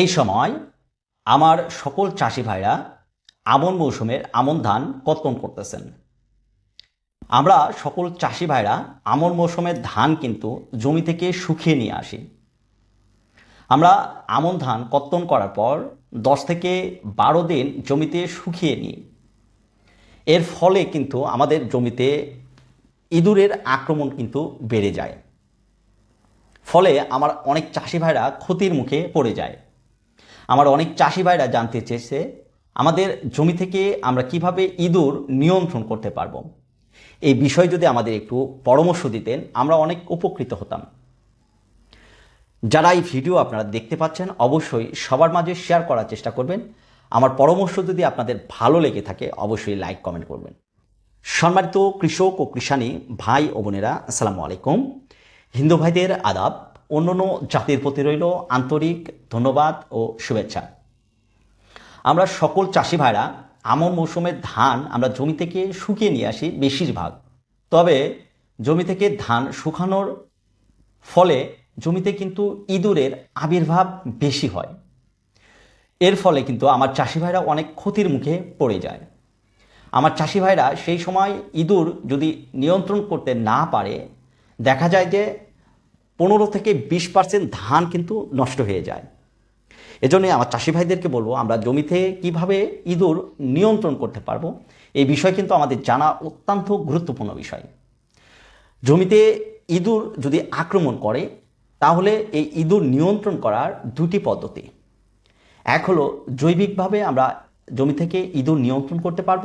এই সময় আমার সকল চাষি ভাইরা আমন মৌসুমের আমন ধান কর্তন করতেছেন। আমরা সকল চাষি ভাইরা আমন মৌসুমের ধান কিন্তু জমি থেকে শুকিয়ে নিয়ে আসি। আমরা আমন ধান কর্তন করার পর দশ থেকে বারো দিন জমিতে শুকিয়ে নিই। এর ফলে কিন্তু আমাদের জমিতে ইঁদুরের আক্রমণ কিন্তু বেড়ে যায়। ফলে আমার অনেক চাষি ভাইরা ক্ষতির মুখে পড়ে যায়। আমার অনেক চাষি ভাইরা জানতে চেয়েছে, আমাদের জমি থেকে আমরা কীভাবে ইঁদুর নিয়ন্ত্রণ করতে পারব? এই বিষয়ে যদি আমাদের একটু পরামর্শ দিতেন, আমরা অনেক উপকৃত হতাম। যারা এই ভিডিও আপনারা দেখতে পাচ্ছেন, অবশ্যই সবার মাঝে শেয়ার করার চেষ্টা করবেন। আমার পরামর্শ যদি আপনাদের ভালো লেগে থাকে, অবশ্যই লাইক, কমেন্ট করবেন। সম্মানিত কৃষক ও কৃষানী ভাই ও বোনেরা, আসসালামু আলাইকুম। হিন্দু ভাইদের আদাব অন্যান্য জাতির প্রতি রইল আন্তরিক ধন্যবাদ ও শুভেচ্ছা। আমরা সকল চাষি ভাইরা আমন মৌসুমের ধান আমরা জমি থেকে শুকিয়ে নিয়ে আসি বেশিরভাগ। তবে জমি থেকে ধান শুকানোর ফলে জমিতে কিন্তু ইঁদুরের আবির্ভাব বেশি হয়। এর ফলে কিন্তু আমার চাষি ভাইরা অনেক ক্ষতির মুখে পড়ে যায়। আমার চাষি ভাইরা সেই সময় ইঁদুর যদি নিয়ন্ত্রণ করতে না পারে, দেখা যায় যে পনেরো থেকে বিশ পার্সেন্ট ধান কিন্তু নষ্ট হয়ে যায়। এজন্য আমার চাষি ভাইদেরকে বলব, আমরা জমিতে কীভাবে ইঁদুর নিয়ন্ত্রণ করতে পারব, এই বিষয় কিন্তু আমাদের জানা অত্যন্ত গুরুত্বপূর্ণ বিষয়। জমিতে ইঁদুর যদি আক্রমণ করে, তাহলে এই ইঁদুর নিয়ন্ত্রণ করার দুটি পদ্ধতি। এক হলো, জৈবিকভাবে আমরা জমি থেকে ইঁদুর নিয়ন্ত্রণ করতে পারব,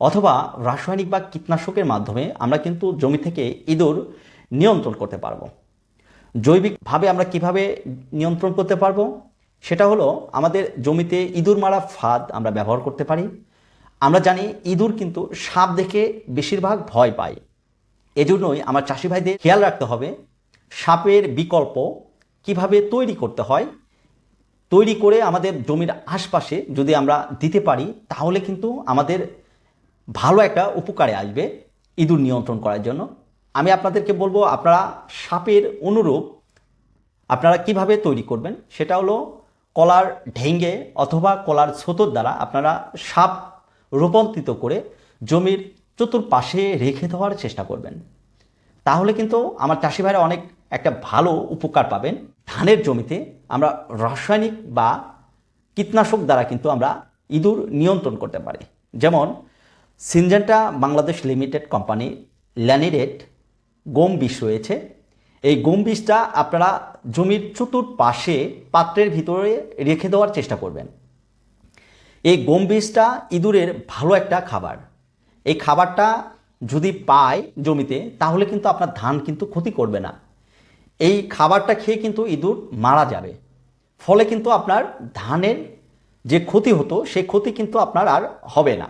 অথবা রাসায়নিক বা কীটনাশকের মাধ্যমে আমরা কিন্তু জমি থেকে ইঁদুর নিয়ন্ত্রণ করতে পারব। জৈবিকভাবে আমরা কীভাবে নিয়ন্ত্রণ করতে পারব? সেটা হলো আমাদের জমিতে ইঁদুর মারা ফাঁদ আমরা ব্যবহার করতে পারি। আমরা জানি ইঁদুর কিন্তু সাপ দেখে বেশিরভাগ ভয় পায়। এজন্যই আমার চাষি ভাইদের খেয়াল রাখতে হবে, সাপের বিকল্প কীভাবে তৈরি করতে হয়। তৈরি করে আমাদের জমির আশপাশে যদি আমরা দিতে পারি, তাহলে কিন্তু আমাদের ভালো একটা উপকারে আসবে ইঁদুর নিয়ন্ত্রণ করার জন্য। আমি আপনাদেরকে বলব, আপনারা সাপের অনুরূপ আপনারা কীভাবে তৈরি করবেন, সেটা হলো কলার ঢেঙ্গে অথবা কলার ছোতর দ্বারা আপনারা সাপ রূপান্তরিত করে জমির চতুর্পাশে রেখে দেওয়ার চেষ্টা করবেন। তাহলে কিন্তু আমার চাষি ভাইরা অনেক একটা ভালো উপকার পাবেন। ধানের জমিতে আমরা রাসায়নিক বা কীটনাশক দ্বারা কিন্তু আমরা ইঁদুর নিয়ন্ত্রণ করতে পারি। যেমন সিনজেন্টা বাংলাদেশ লিমিটেড কোম্পানি ল্যানিরেট গম বিষ রয়েছে। এই গম বিষটা আপনারা জমির চতুর্পাশে পাত্রের ভিতরে রেখে দেওয়ার চেষ্টা করবেন। এই গম বীজটা ইঁদুরের ভালো একটা খাবার। এই খাবারটা যদি পায় জমিতে, তাহলে কিন্তু আপনার ধান কিন্তু ক্ষতি করবে না। এই খাবারটা খেয়ে কিন্তু ইঁদুর মারা যাবে। ফলে কিন্তু আপনার ধানের যে ক্ষতি হতো সেই ক্ষতি কিন্তু আপনার আর হবে না।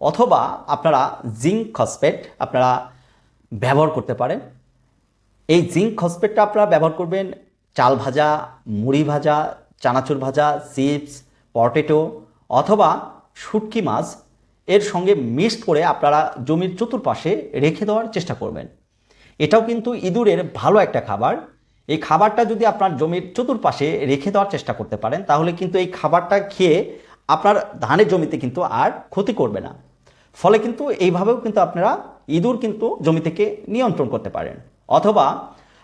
অথবা আপনারা জিঙ্ক ফসফেট, আপনারা ব্যবহার করতে পারেন। এই জিঙ্ক ফসফেটটা আপনারা ব্যবহার করবেন চাল ভাজা, মুড়ি ভাজা, চানাচুর ভাজা, চিপস, পটেটো অথবা শুটকি মাছ। এর সঙ্গে মিক্সড করে আপনারা জমির চতুর্পাশে রেখে দেওয়ার চেষ্টা করবেন। এটাও কিন্তু ইঁদুরের ভালো একটা খাবার। এই খাবারটা যদি আপনার জমির চতুর্পাশে রেখে দেওয়ার চেষ্টা করতে পারেন, তাহলে কিন্তু এই খাবারটা খেয়ে আপনার ধানের জমিতে কিন্তু আর ক্ষতি করবে না। ফলে কিন্তু এইভাবেও কিন্তু আপনারা ইঁদুর কিন্তু জমি থেকে নিয়ন্ত্রণ করতে পারেন। অথবা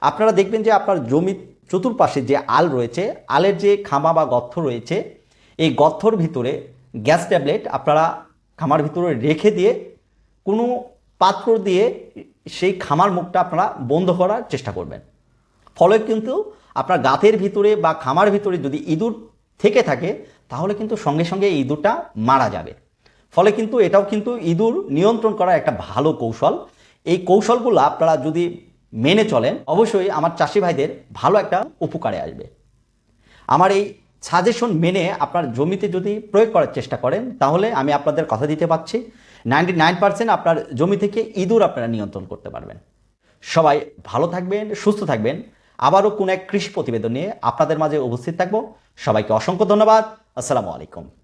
আপনারা দেখবেন যে আপনার জমির চতুর্পাশে যে আল রয়েছে, আলের যে খামা বা গর্থ রয়েছে, এই গর্থর ভিতরে গ্যাস ট্যাবলেট আপনারা খামার ভিতরে রেখে দিয়ে কোনো পাত্র দিয়ে সেই খামার মুখটা আপনারা বন্ধ করার চেষ্টা করবেন। ফলে কিন্তু আপনার গাতের ভিতরে বা খামার ভিতরে যদি ইঁদুর থেকে থাকে, তাহলে কিন্তু সঙ্গে সঙ্গে ইঁদুরটা মারা যাবে। ফলে কিন্তু এটাও কিন্তু ইঁদুর নিয়ন্ত্রণ করার একটা ভালো কৌশল। এই কৌশলগুলো আপনারা যদি মেনে চলেন, অবশ্যই আমার চাষি ভাইদের ভালো একটা উপকারে আসবে। আমার এই সাজেশন মেনে আপনার জমিতে যদি প্রয়োগ করার চেষ্টা করেন, তাহলে আমি আপনাদের কথা দিতে পারছি। নাইনটি নাইন পার্সেন্ট আপনার জমি থেকে ইঁদুর আপনারা নিয়ন্ত্রণ করতে পারবেন। সবাই ভালো থাকবেন, সুস্থ থাকবেন। আবারও কোনো এক কৃষি প্রতিবেদন নিয়ে আপনাদের মাঝে উপস্থিত থাকব। সবাইকে অসংখ্য ধন্যবাদ। আসসালামু আলাইকুম।